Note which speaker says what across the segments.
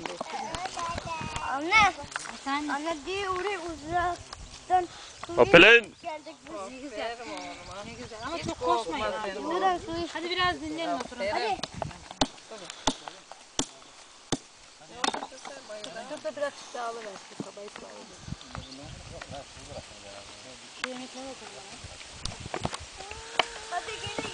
Speaker 1: şimdi.
Speaker 2: Anne. Anne diye oraya uzaktan
Speaker 3: Apelen
Speaker 2: gelecek bu.
Speaker 1: Ne güzel. Ama çok koşmayın? Hadi biraz dinlenin oturun. Hadi. Dur da biraz daha alıver şu kabayı
Speaker 2: Hadi gelin.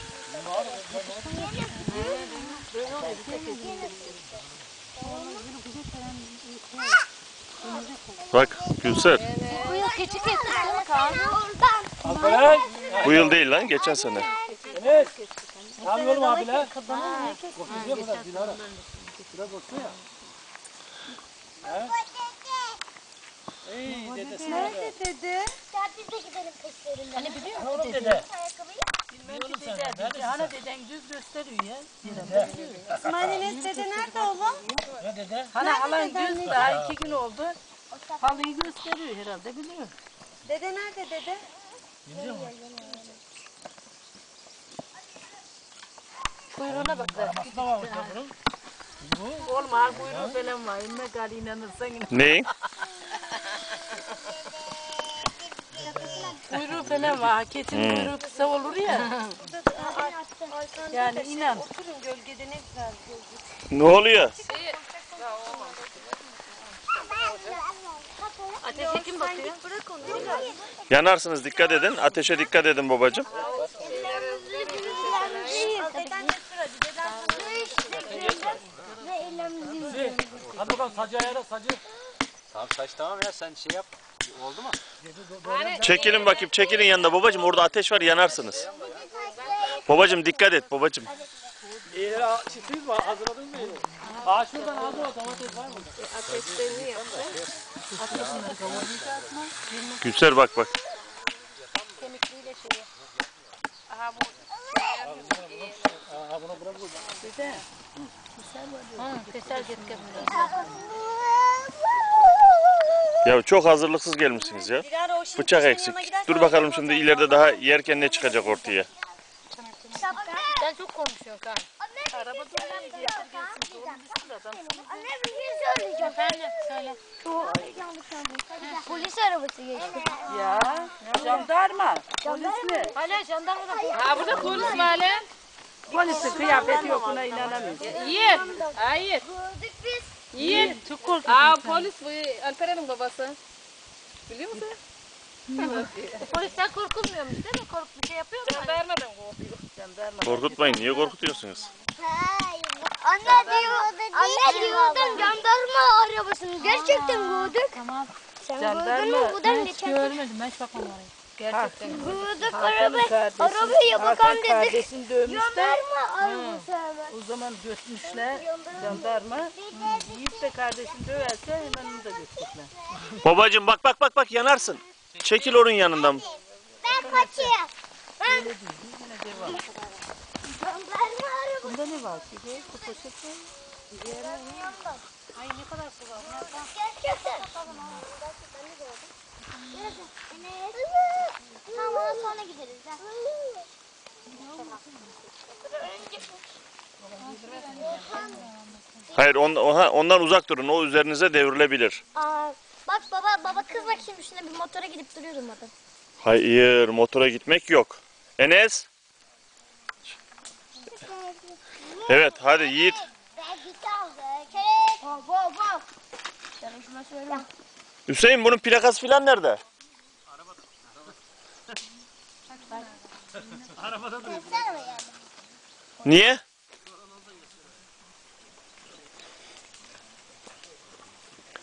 Speaker 3: Bak Gülser.
Speaker 1: Bu yıl keçi kestik değil mi Kaan?
Speaker 2: Oradan.
Speaker 4: Alperen.
Speaker 3: Bu yıl değil lan geçen sene.
Speaker 4: Enes. Ne yapıyorsun abiler? Koşuyor kadar Dilara. Biraz olsun ya. He? Ey dedesi nerede?
Speaker 2: dede? Saat biz de gidelim peşlerinden.
Speaker 1: Hani biliyor musun?
Speaker 4: Oğlum dede.
Speaker 2: Ayakkabıyı.
Speaker 4: Oğlum sen neredesin
Speaker 1: Hani deden düz gösteriyor ya.
Speaker 2: İsmail Enes dede nerede oğlum?
Speaker 4: Ne dede?
Speaker 1: Hani alan düz daha iki gün oldu. Halıyı gösteriyor herhalde biliyor.
Speaker 2: Dede nerede dede?
Speaker 4: Biliyor musun?
Speaker 1: Kuyruğuna bak. da.
Speaker 4: Arabasına varmış ya bunun.
Speaker 1: Oğlum ha kuyruğu falan var. İnme gari inanırsan inan.
Speaker 3: Neyin?
Speaker 1: Kuyruğu falan var. Keçinin kuyruğu kısa olur ya. Yani inan.
Speaker 2: Oturun gölgede ne güzel
Speaker 3: Ne oluyor?
Speaker 1: Ateşe kim bakıyor?
Speaker 2: Bırak onu.
Speaker 3: Yanarsınız dikkat edin. Ateşe dikkat edin babacığım.
Speaker 4: Hadi bakalım sacı ayara sacı.
Speaker 5: Tamam saç tamam ya sen şey yap. Oldu mu?
Speaker 3: Çekilin bakayım çekilin yanında babacığım orada ateş var yanarsınız. Babacığım dikkat et babacığım.
Speaker 4: İyi çiftimiz var hazırladın mı? Aa şuradan hazır ol domates var mı?
Speaker 3: Gülser bak bak.
Speaker 4: Aa bunu bırak burada.
Speaker 1: Hı, keser git
Speaker 3: Ya çok hazırlıksız gelmişsiniz ya.
Speaker 2: O
Speaker 3: Bıçak eksik. Dur
Speaker 2: o
Speaker 3: bakalım şimdi ileride daha yerken ne çıkacak ortaya.
Speaker 1: Sen çok konuşuyorsun Kaan. Araba durmaya adam.
Speaker 2: Anne bir şey söyleyeceğim.
Speaker 1: Efendim söyle.
Speaker 2: Polis arabası geçti.
Speaker 1: Ya jandarma. Polis mi? Hala jandarma da Ha burada polis var hala. Polisin kıyafeti yok buna inanamıyorum.
Speaker 6: Yiğit. Hayır.
Speaker 2: Gördük biz.
Speaker 6: Yiğit.
Speaker 1: Çok korktum.
Speaker 6: Aa polis bu Alperen'in babası. Biliyor musun?
Speaker 1: Polisten korkulmuyormuş değil mi? Kork bir şey yapıyor mu?
Speaker 6: Jandarmadan korkuyor.
Speaker 1: Jandarma.
Speaker 3: Korkutmayın niye korkutuyorsunuz?
Speaker 2: Anne diyor. Anne diyordun jandarma arabasını gerçekten gördük.
Speaker 1: Tamam.
Speaker 2: Sen gördün mü buradan
Speaker 1: Ben hiç görmedim. Ben hiç bakmadım oraya. Gerçekten.
Speaker 2: Gördük araba. Arabayı bakan dedik.
Speaker 1: kardeşini dövmüşler.
Speaker 2: Jandarma arabası hemen.
Speaker 1: O zaman götmüşler jandarma. Yiğit de kardeşini döverse hemen onu da götürdüler.
Speaker 3: Babacığım bak bak bak bak yanarsın. Çekil onun yanından.
Speaker 2: Ben kaçayım. Ben.
Speaker 1: Bunda ne var ki? Bu poşet mi?
Speaker 2: Ay ne kadar su var. Gerçekten. Tamam sonra gideriz.
Speaker 3: Hayır on, ondan uzak durun. O üzerinize devrilebilir.
Speaker 2: Aa, bak baba baba kız bakayım şuna bir motora gidip duruyordum adam.
Speaker 3: Hayır motora gitmek yok. Enes. Evet hadi Yiğit. Hüseyin bunun plakası filan nerede? Niye?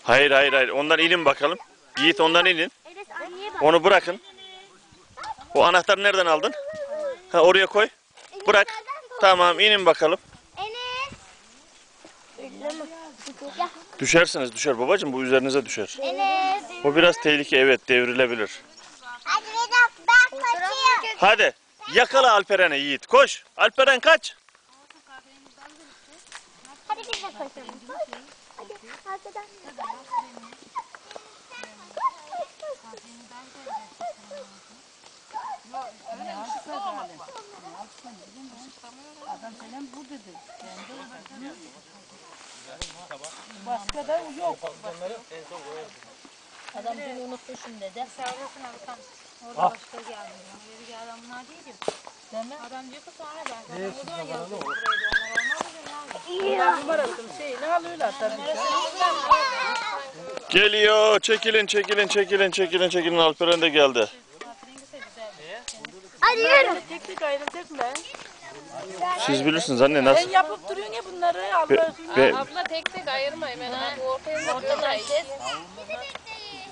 Speaker 3: Hayır hayır hayır. Ondan inin bakalım. Yiğit ondan inin.
Speaker 2: Enes anneye bak.
Speaker 3: Onu bırakın. O anahtarı nereden aldın? Ha oraya koy. Bırak. Tamam inin bakalım.
Speaker 2: Enes. Gel.
Speaker 3: Düşersiniz düşer babacığım bu üzerinize düşer.
Speaker 2: Enes.
Speaker 3: O biraz tehlike evet devrilebilir.
Speaker 2: Hadi Vedat ben kaçayım.
Speaker 3: Hadi yakala Alperen'e Yiğit koş. Alperen kaç.
Speaker 2: Koşalım. Hadi arkadan.
Speaker 1: Adam falan bu dedi. Başka da yok.
Speaker 2: Adam dün unutmuşum dedi.
Speaker 1: Numarasını şeyini alıyorlar tabii.
Speaker 3: Geliyor. Çekilin çekilin çekilin çekilin çekilin. Alperen de geldi.
Speaker 2: Hadi yürü.
Speaker 1: Teknik ayrılacak mı?
Speaker 3: Siz bilirsiniz anne nasıl?
Speaker 1: yapıp duruyorsun ya bunları.
Speaker 3: Be-
Speaker 1: Allah
Speaker 3: be-
Speaker 6: Abla tek tek ayırma hemen ha. Bu ortaya görmeyiz.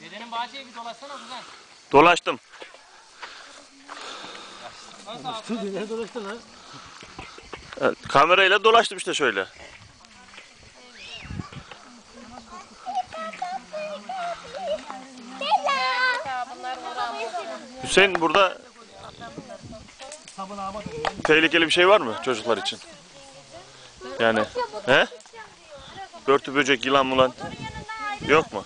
Speaker 4: Dedenin bahçeye bir dolaşsana kuzen.
Speaker 3: Dolaştım.
Speaker 4: Ne dolaştın lan?
Speaker 3: Evet, kamerayla dolaştım işte şöyle. Hüseyin burada tehlikeli bir şey var mı çocuklar için? Yani he? Börtü böcek yılan mulan yok mu?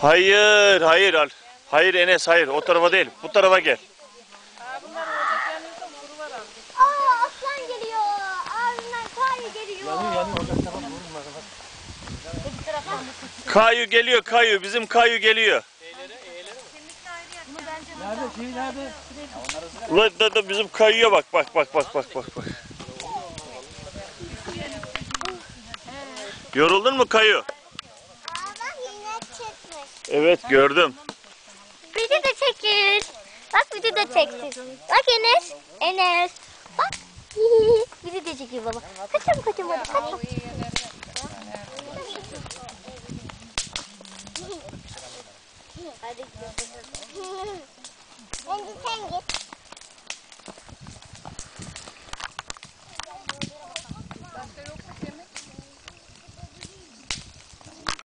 Speaker 3: Hayır hayır Al. Hayır Enes hayır o tarafa değil bu tarafa gel.
Speaker 2: Aa aslan geliyor. Ağzından kayı geliyor. Yanıyor yanıyor.
Speaker 3: Kayu geliyor Kayu bizim Kayu geliyor.
Speaker 4: Nerede? Şey nerede?
Speaker 3: Ulan da, da bizim Kayu'ya bak bak bak bak bak bak bak. Yoruldun mu
Speaker 2: çekmiş.
Speaker 3: Evet gördüm.
Speaker 2: Bizi de çekir. Bak bizi de çeksin. Bak Enes. Enes. Bak. bizi de çekiyor baba. Kaçalım kaçalım hadi kaçalım. Hadi gidelim. Önce sen git.